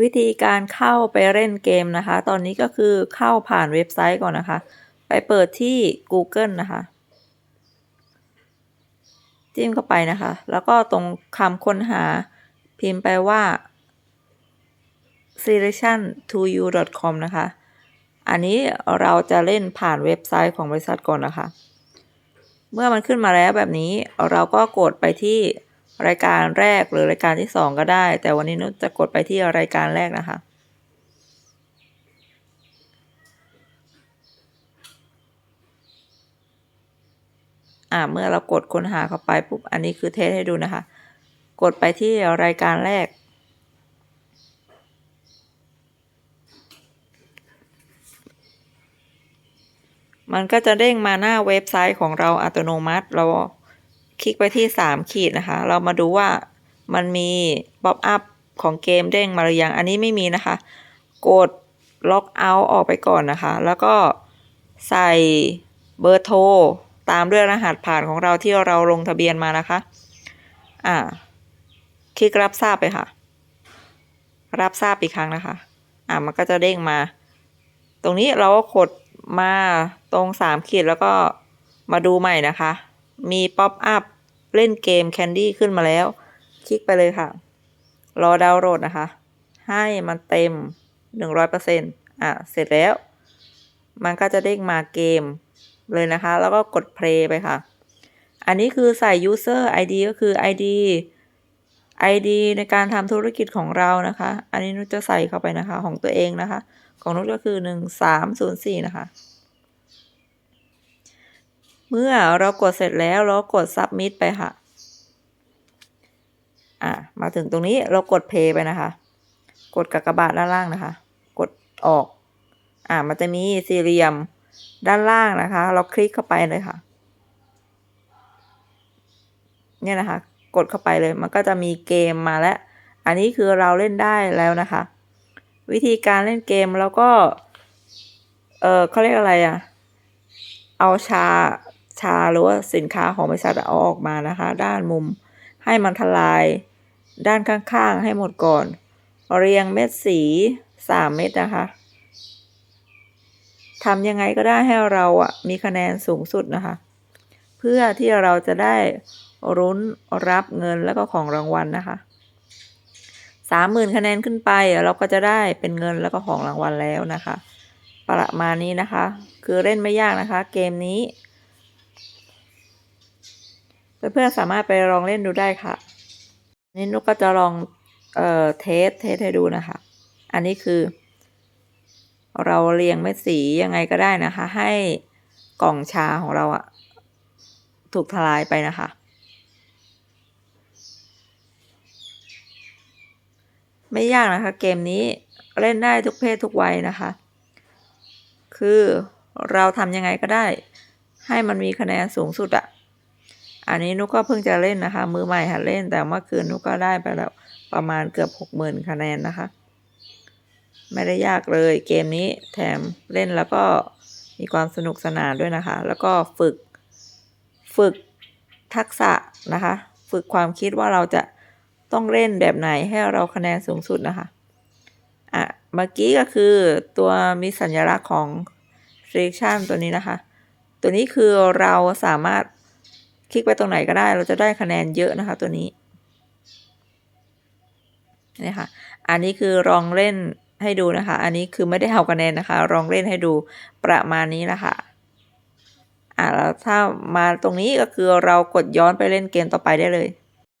วิธีการเข้าไปเล่นเกมนะคะ ตอนนี้ก็คือเข้าผ่านเว็บไซต์ก่อนนะคะ ไปเปิดที่ Google นะคะ จิ้มเข้าไปนะคะ แล้วก็ตรงคำค้นหาพิมพ์ไปว่า selection to you com นะคะ อันนี้เราจะเล่นผ่านเว็บไซต์ของบริษัทก่อนนะคะ เมื่อมันขึ้นมาแล้วแบบนี้เราก็กดไปที่ รายการแรกหรือรายการที่สองก็ได้ แต่วันนี้นุชจะกดไปที่รายการแรกนะคะ อ่าเมื่อเรากดค้นหาเข้าไปปุ๊บอันนี้คือเทสให้ดูนะคะ กดไปที่รายการแรกมันก็จะเด้งมาหน้าเว็บไซต์ของเราอัตโนมัติ เรา คลิกไปที่ 3 ขีดนะคะ เรามาดูว่ามันมีป๊อปอัพของเกมเด้งมาหรือยัง อันนี้ไม่มีนะคะ กดล็อกเอาท์ออกไปก่อนนะคะ แล้วก็ใส่เบอร์โทร ตามด้วยรหัสผ่านของเราที่เราลงทะเบียนมานะคะ อ่า คลิกรับทราบไปค่ะ รับทราบอีกครั้งนะคะ อ่ามันก็จะเด้งมา ตรงนี้เราก็กดมาตรงสามขีดแล้วก็มาดูใหม่นะคะ มีป๊อปอัพ เล่นเกมแคนดี้ขึ้นมาแล้ว คลิกไปเลยค่ะ รอดาวน์โหลดนะคะ ให้มันเต็ม 100%อะ เสร็จแล้ว มันก็จะเด้งมาเกมเลยนะคะ แล้วก็กด play ไปค่ะ อันนี้คือใส่ user ID ก็คือ ID ID ในการทำธุรกิจของเรานะคะ อันนี้นุชจะใส่เข้าไปนะคะ ของตัวเองนะคะ ของนุชก็คือ 1304 นะคะ เมื่อเรากดเสร็จแล้วเรากด submit ไปค่ะ อะ มาถึงตรงนี้เรากด play ไปนะคะ กดกากบาทด้านล่างนะคะ กดออก อะ มันจะมีสี่เหลี่ยมด้านล่างนะคะ เราคลิกเข้าไปเลยค่ะ เนี่ยนะคะ กดเข้าไปเลย มันก็จะมีเกมมาแล้ว อันนี้คือเราเล่นได้แล้วนะคะ วิธีการเล่นเกมแล้วก็ เออเขาเรียกอะไรอะ่ะเอาชาาหรือว่าสินค้าของบริษัทเอาออกมานะคะ ด้านมุมให้มันทลาย ด้านข้างๆให้หมดก่อน เรียงเม็ดสีสามเม็ดนะคะทำยังไงก็ได้ให้เราอะมีคะแนนสูงสุดนะคะ เพื่อที่เราจะได้รุ้นรับเงินแล้วก็ของรางวัลนะคะสามหมื่นคะแนนขึ้นไปเราก็จะได้เป็นเงินแล้วก็ของรางวัลแล้วนะคะ ประมาณนี้นะคะ คือเล่นไม่ยากนะคะ เกมนี้ เพื่อนๆสามารถไปลองเล่นดูได้ค่ะ นี่นุกก็จะลองเอ่อเทสเทสให้ดูนะคะ อันนี้คือ เราเรียงเม็ดสียังไงก็ได้นะคะ ให้กล่องชาของเราอะถูกทลายไปนะคะ ไม่ยากนะคะ เกมนี้เล่นได้ทุกเพศทุกวัยนะคะ คือเราทำยังไงก็ได้ ให้มันมีคะแนนสูงสุดอะ อันนี้นุกก็เพิ่งจะเล่นนะคะ มือใหม่หัดเล่นแต่เมื่อคืนนุกก็ได้ไปแล้วประมาณเกือบหกหมื่นคะแนนนะคะ ไม่ได้ยากเลยเกมนี้แถมเล่นแล้วก็มีความสนุกสนานด้วยนะคะ แล้วก็ฝึกฝึกทักษะนะคะ ฝึกความคิดว่าเราจะต้องเล่นแบบไหนให้เราคะแนนสูงสุดนะคะอะเมื่อกี้ก็คือตัวมีสัญลักษณ์ของ selection ตัวนี้นะคะ ตัวนี้คือเราสามารถ ลิกไปตรงไหนก็ได้ เราจะได้คะแนนเยอะนะคะตัวนี้นี่ค่ะ อันนี้คือลองเล่นให้ดูนะคะ อันนี้คือไม่ได้เอาคะแนนนะคะลองเล่นให้ดูประมาณนี้นะคะอ่าแล้วถ้ามาตรงนี้ก็คือเรากดย้อนไปเล่นเกมต่อไปได้เลย